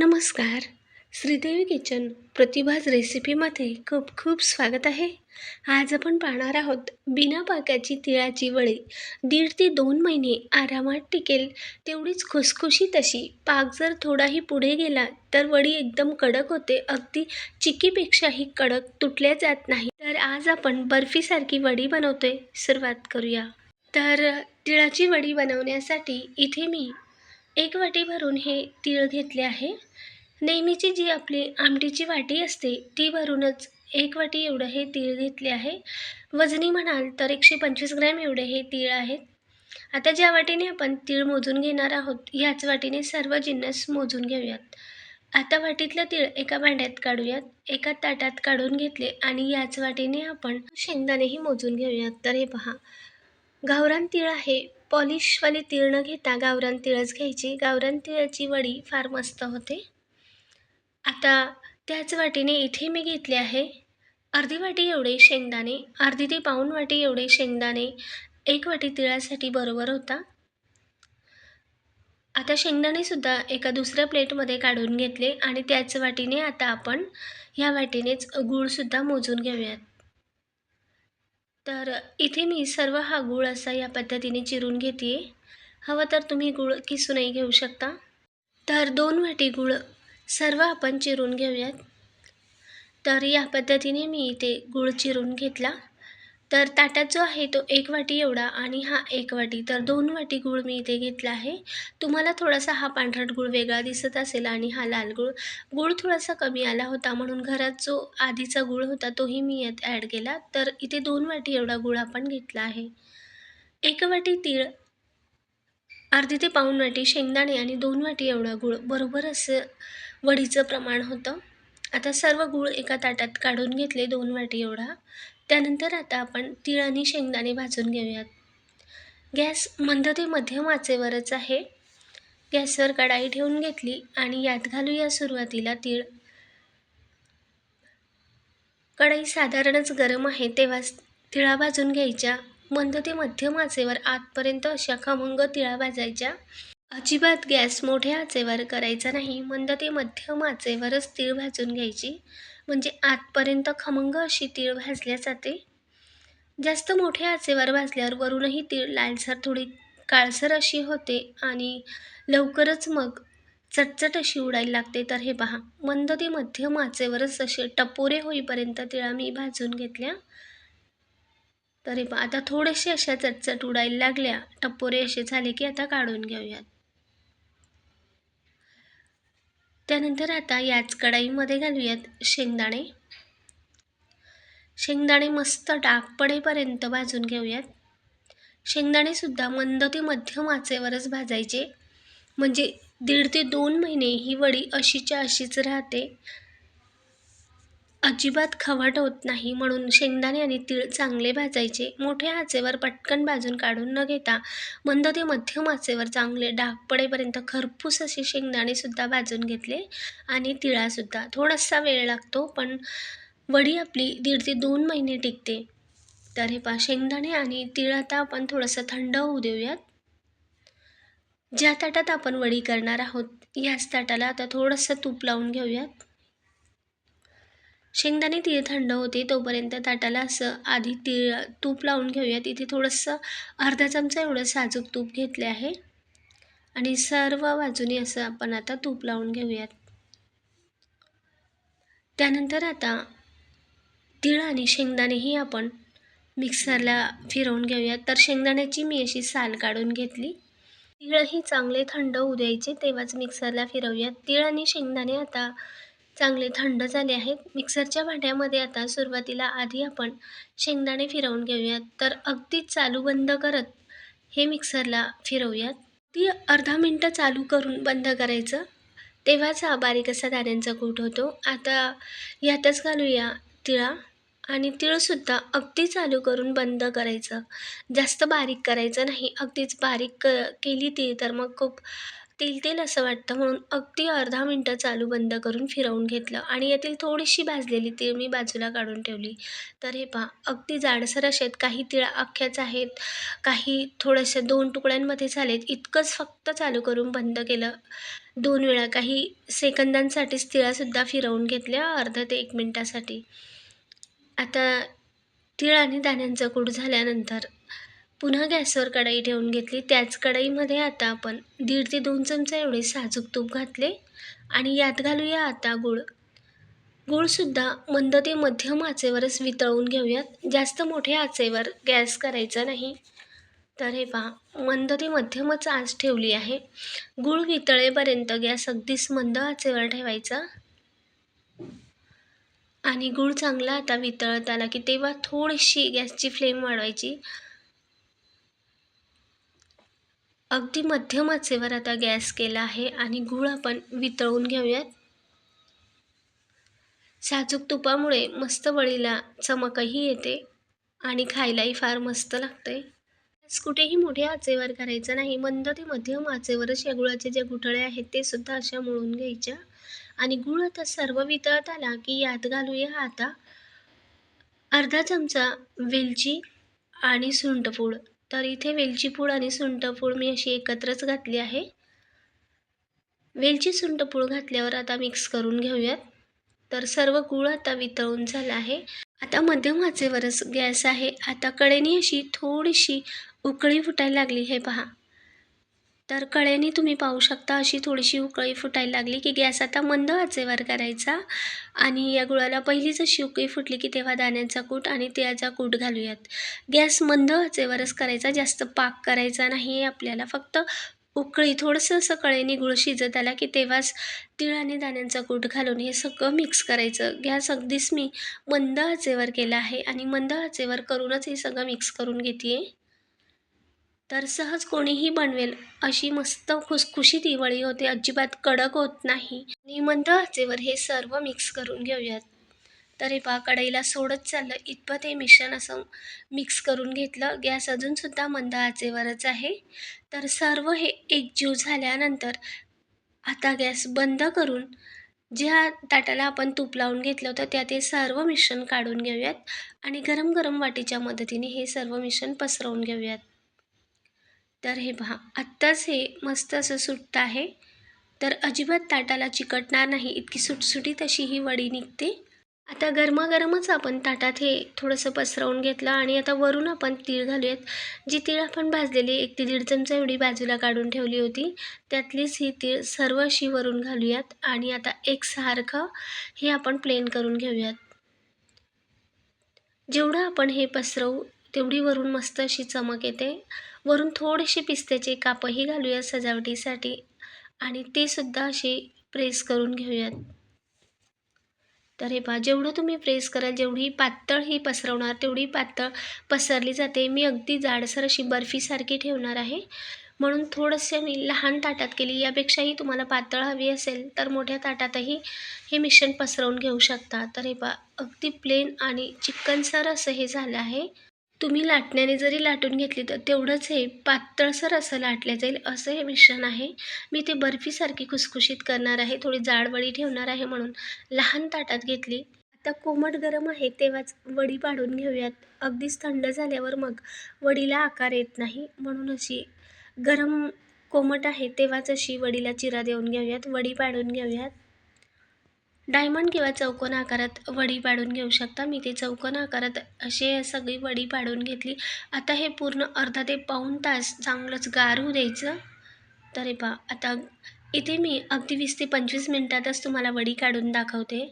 नमस्कार. श्रीदेवी किचन प्रतिभाज रेसिपीमध्ये खूप खूप स्वागत आहे. आज आपण पाहणार आहोत बिना पाकाची तिळाची वडी. दीड ते दोन महिने आरामात टिकेल तेवढीच खुसखुशीत अशी पाक जर थोडाही पुढे गेला तर वडी एकदम कडक होते. अगदी चिक्कीपेक्षाही कडक तुटल्या जात नाही. तर आज आपण बर्फीसारखी वडी बनवतोय. सुरुवात करूया. तर तिळाची वडी बनवण्यासाठी इथे मी एक वाटी भरून हे तीळ घेतले आहे. नेहमीची जी आपली आमटीची वाटी असते ती भरूनच एक वाटी एवढं हे तीळ घेतले आहे. वजनी म्हणाल तर एकशे पंचवीस ग्रॅम एवढे हे तीळ आहेत. आता ज्या वाटीने आपण तीळ मोजून घेणार आहोत ह्याच वाटीने सर्व जिन्नस मोजून घेऊयात. आता वाटीतलं तीळ एका भांड्यात काढूयात एका ताटात काढून घेतले आणि याच वाटीने आपण शेंगदाणेही मोजून घेऊयात. तर हे पहा गावरान तीळ आहे पॉलिशवाली तीळ न घेता गावरान तिळच घ्यायची. गावरान तिळाची वडी फार मस्त होते. आता त्याच वाटीने इथे मी घेतले आहे. अर्धी वाटी एवढे शेंगदाणे अर्धी ते पाऊण वाटी एवढे शेंगदाणे एक वाटी तिळासाठी बरोबर होता. आता शेंगदाणेसुद्धा एका दुसऱ्या प्लेटमध्ये काढून घेतले आणि त्याच वाटीने आता आपण ह्या वाटीनेच गूळसुद्धा मोजून घेऊयात. तर इथे मी सर्व हा गूळ असा या पद्धतीने चिरून घेते हवं तर तुम्ही गूळ किसूनही घेऊ शकता. तर दोन वाटी गूळ सर्व आपण चिरून घेऊयात. तर या पद्धतीने मी इथे गूळ चिरून घेतला. तर ताटात जो आहे तो एक वाटी एवढा आणि हा एक वाटी. तर दोन वाटी गूळ मी इथे घेतला आहे. तुम्हाला थोडासा हा पांढरट गूळ वेगळा दिसत असेल आणि हा लाल गूळ. गूळ थोडासा कमी आला होता म्हणून घरात जो आधीचा गूळ होता तोही मी यात ॲड केला. तर इथे दोन वाटी एवढा गूळ आपण घेतला आहे. एक वाटी तीळ अर्धी ते पाऊण वाटी शेंगदाणे आणि दोन वाटी एवढा गूळ. बरोबर असं वडीचं प्रमाण होतं. आता सर्व गूळ एका ताटात काढून घेतले दोन वाटी एवढा. त्यानंतर आता आपण तीळ आणि शेंगदाणे भाजून घेऊयात. गॅस मंद ते मध्यम आचेवरच आहे. गॅसवर कढाई ठेवून घेतली आणि यात घालूया सुरुवातीला तीळ. कढाई साधारणच गरम आहे तेव्हाच तिळा भाजून घ्यायच्या. मंद ते मध्यम आचेवर आतपर्यंत अशा खमंग तिळा भाजायच्या. अजिबात गॅस मोठ्या आचेवर करायचा नाही. मंद ते मध्यम आचेवरच तीळ भाजून घ्यायची. म्हणजे आतपर्यंत खमंग अशी तीळ भाजल्या जाते. जास्त मोठ्या आचेवर भाजल्यावर वरूनही तीळ लालसर थोडी काळसर अशी होते आणि लवकरच मग चटचट अशी उडायला लागते. तर हे पहा मंद ते मध्यम आचेवरच असे टपोरे होईपर्यंत तिळा मी भाजून घेतल्या. तर हे पहा आता थोडेसे अशा चटचट उडायला लागल्या. टपोरे असे झाले की आता काढून घेऊयात. त्यानंतर आता याच कढाईमध्ये घालूयात शेंगदाणे. शेंगदाणे मस्त डाग पडेपर्यंत भाजून घेऊयात. शेंगदाणेसुद्धा मंद ते मध्यम आचेवरच भाजायचे. म्हणजे दीड ते दोन महिने ही वडी अशीच्या अशीच राहते. अजिबात खवट होत नाही म्हणून शेंगदाणे आणि तीळ चांगले भाजायचे. मोठ्या आचेवर पटकन भाजून काढून न घेता मंद ते मध्यम आचेवर चांगले डाग पडेपर्यंत खरपूस असे शेंगदाणेसुद्धा भाजून घेतले आणि तिळासुद्धा. थोडासा वेळ लागतो पण वडी आपली दीड ते दोन महिने टिकते. तर हे पा शेंगदाणे आणि तीळ आता आपण थोडंसं थंड होऊ देऊयात. ज्या ताटात आपण वडी करणार आहोत याच ताटाला आता थोडंसं तूप लावून घेऊयात. शेंगदाणे तीळ थंड होते तोपर्यंत ताटाला असं आधी तीळ तूप लावून घेऊयात इथे थोडंसं अर्धा चमचा एवढं साजूक तूप घेतले आहे. आणि सर्व बाजूने असं आपण आता तूप लावून घेऊयात. त्यानंतर आता तीळ आणि शेंगदाणेही आपण मिक्सरला फिरवून घेऊयात. तर शेंगदाण्याची मी अशी साल काढून घेतली. तीळही चांगले थंड होऊ द्यायचे तेव्हाच मिक्सरला फिरवूयात. तीळ आणि शेंगदाणे आता चांगले थंड झाले आहेत. मिक्सरच्या भांड्यामध्ये आता सुरुवातीला आधी आपण शेंगदाणे फिरवून घेऊयात. तर अगदीच चालू बंद करत हे मिक्सरला फिरवूयात. ती अर्धा मिनटं चालू करून बंद करायचं. तेव्हाच हा बारीक असा दाण्यांचा कूट होतो. आता यातच घालूया तिळा आणि तिळसुद्धा अगदी चालू करून बंद करायचं. जास्त बारीक करायचं नाही. अगदीच बारीक क केली ती तर मग खूप तेल तेल असं वाटतं म्हणून अगदी अर्धा मिनटं चालू बंद करून फिरवून घेतलं आणि यातील थोडीशी भाजलेली तीळ मी बाजूला काढून ठेवली. तर हे पहा अगदी जाडसर असे आहेत काही तिळा अख्ख्याच आहेत काही थोड्याशा दोन तुकड्यांमध्ये झालेत इतकंच फक्त चालू करून बंद केलं. दोन वेळा काही सेकंदांसाठीच तिळासुद्धा फिरवून घेतल्या अर्धा ते एक मिनटासाठी. आता तिळ आणि दाण्यांचं कूट झाल्यानंतर पुन्हा गॅसवर कढई ठेवून घेतली. त्याच कढईमध्ये आता आपण दीड ते दोन चमचा एवढे साजूक तूप घातले आणि यात घालूया आता गूळ. गूळसुद्धा मंद ते मध्यम आचेवरच वितळवून घेऊयात. जास्त मोठ्या आचेवर गॅस करायचा नाही. तर हे पहा मंद ते मध्यमच आच ठेवली आहे. गूळ वितळेपर्यंत गॅस अगदीच मंद आचेवर ठेवायचा. आणि गूळ चांगला आता वितळत आला की तेव्हा थोडीशी गॅसची फ्लेम वाढवायची. अगदी मध्यम आचेवर आता गॅस केला आहे आणि गूळ आपण वितळून घेऊयात. साजूक तुपामुळे मस्त वळीला चमकही येते आणि खायलाही फार मस्त लागते. कुठेही मोठ्या आचेवर करायचं नाही मंद ते मध्यम आचेवरच या गुळाचे जे गुठळे आहेत ते सुद्धा अशा मळून घ्यायच्या. आणि गुळ आता सर्व वितळत आला की यात घालूया आता अर्धा चमचा वेलची आणि सुंठपूड तर इथे वेलचीपूळ आणि सुंठपूड मी अशी एकत्रच घातली आहे. वेलची सुंठपूड घातल्यावर आता मिक्स करून घेऊयात. तर सर्व गूळ आता वितळून झाला आहे. आता मध्यम आचेवरच गॅस आहे. आता कडेनी अशी थोडीशी उकळी फुटायला लागली हे पहा. तर कळ्याने तुम्ही पाहू शकता अशी थोडीशी उकळी फुटायला लागली की गॅस आता मंद आचेवर करायचा. आणि या गुळाला पहिलीच अशी उकळी फुटली की तेव्हा दाण्यांचा कूट आणि तिळाचा कूट घालूयात. गॅस मंद आचेवरच करायचा जास्त पाक करायचा नाही आपल्याला. फक्त उकळी थोडंसं असं कळेने गुळ शिजत आला की तेव्हाच तिळ आणि दाण्यांचा कूट घालून हे सगळं मिक्स करायचं. गॅस अगदीच मी मंद आचेवर केला आहे आणि मंद आचेवर करूनच हे सगळं मिक्स करून घेते तर सहज कोणीही बनवेल अशी मस्त खुसखुशीत दिवाळी होते. अजिबात कडक होत नाही. आणि मंद आचेवर हे सर्व मिक्स करून घेऊयात. तर हे पहा कढईला सोडत चाललं इतपत हे मिश्रण असं मिक्स करून घेतलं. गॅस अजूनसुद्धा मंद आचेवरच आहे. तर सर्व हे एकजीव झाल्यानंतर आता गॅस बंद करून ज्या ताटाला आपण तूप लावून घेतलं होतं त्यात हे सर्व मिश्रण काढून घेऊयात. आणि गरम गरम वाटीच्या मदतीने हे सर्व मिश्रण पसरवून घेऊयात. तर हे पहा. आत्ताच हे मस्त असं सुटतं आहे. तर अजिबात ताटाला चिकटणार नाही. इतकी सुटसुटीत अशी ही वडी निघते. आता गरमागरमच आपण ताटात हे थोडंसं पसरवून घेतलं आणि आता वरून आपण तीळ घालूयात. जी तीळ आपण भाजलेली एक ते दीड चमचा एवढी बाजूला काढून ठेवली होती. त्यातलीच ही तीळ सर्व अशी वरून घालूयात आणि आता एकसारखं हे आपण प्लेन करून घेऊयात. जेवढं आपण हे पसरवू तेवढी वरून मस्त अशी चमक येते. वरून थोडेसे पिस्त्याचे कापही घालूयात सजावटीसाठी आणि ते सुद्धा असे प्रेस करून घेऊयात. तर हे पहा जेवढं तुम्ही प्रेस कराल जेवढी पातळ ही पसरवणार तेवढी पातळ पसरली जाते. मी अगदी जाडसर अशी बर्फीसारखी ठेवणार आहे. म्हणून थोडंसं मी लहान ताटात केली यापेक्षाही तुम्हाला पातळ हवी असेल तर मोठ्या ताटातही हे मिश्रण पसरवून घेऊ शकता. तर हे पहा अगदी प्लेन आणि चिकनसर असं हे झालं आहे. तुम्ही लाटण्याने जरी लाटून घेतली तर तेवढंच हे पातळसर असं लाटलं जाईल असं हे मिश्रण आहे. मी ते बर्फीसारखी खुसखुशीत करणार आहे थोडी जाडवळी ठेवणार आहे म्हणून लहान ताटात घेतली. आता कोमट गरम आहे तेव्हाच वडी पाडून घेऊयात. अगदीच थंड झाल्यावर मग वडीला आकार येत नाही म्हणून अशी गरम कोमट आहे तेव्हाच अशी वडीला चिरा देऊन घेऊयात. वडी पाडून घेऊयात. डायमंड किंवा चौकोन आकारात वडी पाडून घेऊ शकता. मी ते चौकोन आकारात असे सगळी वडी पाडून घेतली. आता हे पूर्ण अर्धा ते पाऊण तास चांगलंच गार होऊ द्यायचं. तर हे पहा आता इथे मी अगदी वीस ते पंचवीस मिनटातच तुम्हाला वडी काढून दाखवते.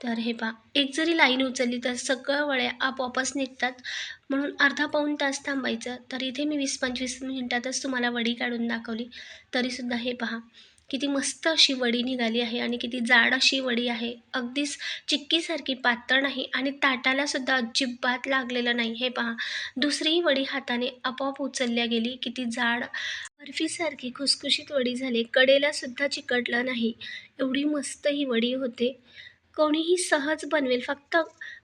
तर हे पहा एक जरी लाईन उचलली तर सगळं वड्या आपोआपच निघतात. म्हणून अर्धा पाऊण तास थांबायचं. तर इथे मी वीस पंचवीस मिनटातच तुम्हाला वडी काढून दाखवली. तरीसुद्धा हे पहा किती मस्त अशी वडी निघाली आहे आणि किती जाड अशी वडी आहे. अगदीच चिक्कीसारखी पातळ नाही आणि ताटाला सुद्धा अजिबात लागलेलं नाही. हे पहा दुसरीही वडी हाताने आपोआप उचलल्या गेली. किती जाड बर्फीसारखी खुसखुशीत वडी झाली. कडेला सुद्धा चिकटलं नाही. एवढी मस्त ही वडी होते. कोणीही सहज बनवेल. फक्त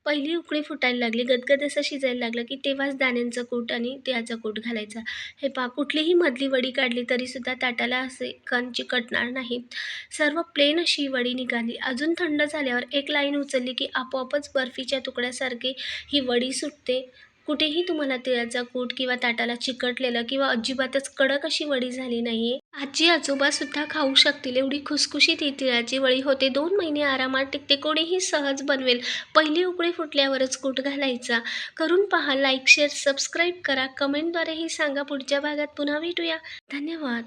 पहिली उकळी फुटायला लागली. गदगद असं शिजायला लागलं की तेव्हाच दाण्यांचं कूट आणि त्याचं कूट घालायचा. हे पा कुठलीही मधली वडी काढली तरीसुद्धा ताटाला असे कण चिकटणार नाहीत सर्व प्लेन अशी वडी निघाली. अजून थंड झाल्यावर एक लाईन उचलली की आपोआपच बर्फीच्या तुकड्यासारखी ही वडी सुटते. कुठेही तुम्हाला तिळाचा कूट किंवा ताटाला चिकटलेलं किंवा अजिबातच कडक अशी वडी झाली नाही आजी आजोबा सुद्धा खाऊ शकतील एवढी खुसखुशीत ही तिळाची वळी होते. दोन महिने आरामात टिकते कोणीही सहज बनवेल. पहिली उकळी फुटल्यावरच कूट घालायचा. करून पहा लाईक शेअर सबस्क्राईब करा. कमेंटद्वारेही सांगा. पुढच्या भागात पुन्हा भेटूया. धन्यवाद.